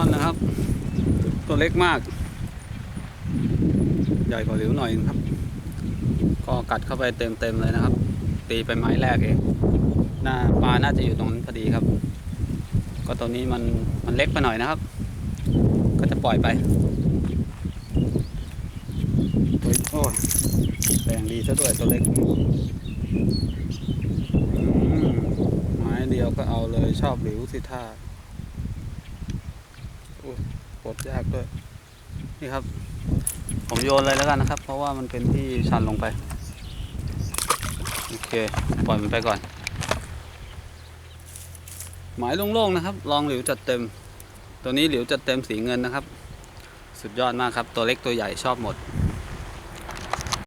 ช่อนนะครับ ตัวเล็กมาก ใหญ่กว่าหลิวหน่อยครับ ก็กัดเข้าไปเต็มๆเลยนะครับ ตีไปไม้แรกเองหน้าปลาน่าจะอยู่ตรงนั้นพอดีครับ ก็ตัวนี้มันมันเล็กไปหน่อยนะครับ ก็จะปล่อยไปโอ้ยโอ้แรงดีซะด้วยตัวเล็กไม้เดียวก็เอาเลยชอบหลิวสิท่า ปวดยากด้วย นี่ครับ ผมโยนเลยแล้วกันนะครับ เพราะว่ามันเป็นที่ชันลงไป โอเค ปล่อยมันไปก่อน หมายโล่งๆนะครับ ลองหลิวจัดเต็ม ตัวนี้หลิวจัดเต็มสีเงินนะครับ สุดยอดมากครับ ตัวเล็กตัวใหญ่ชอบหมด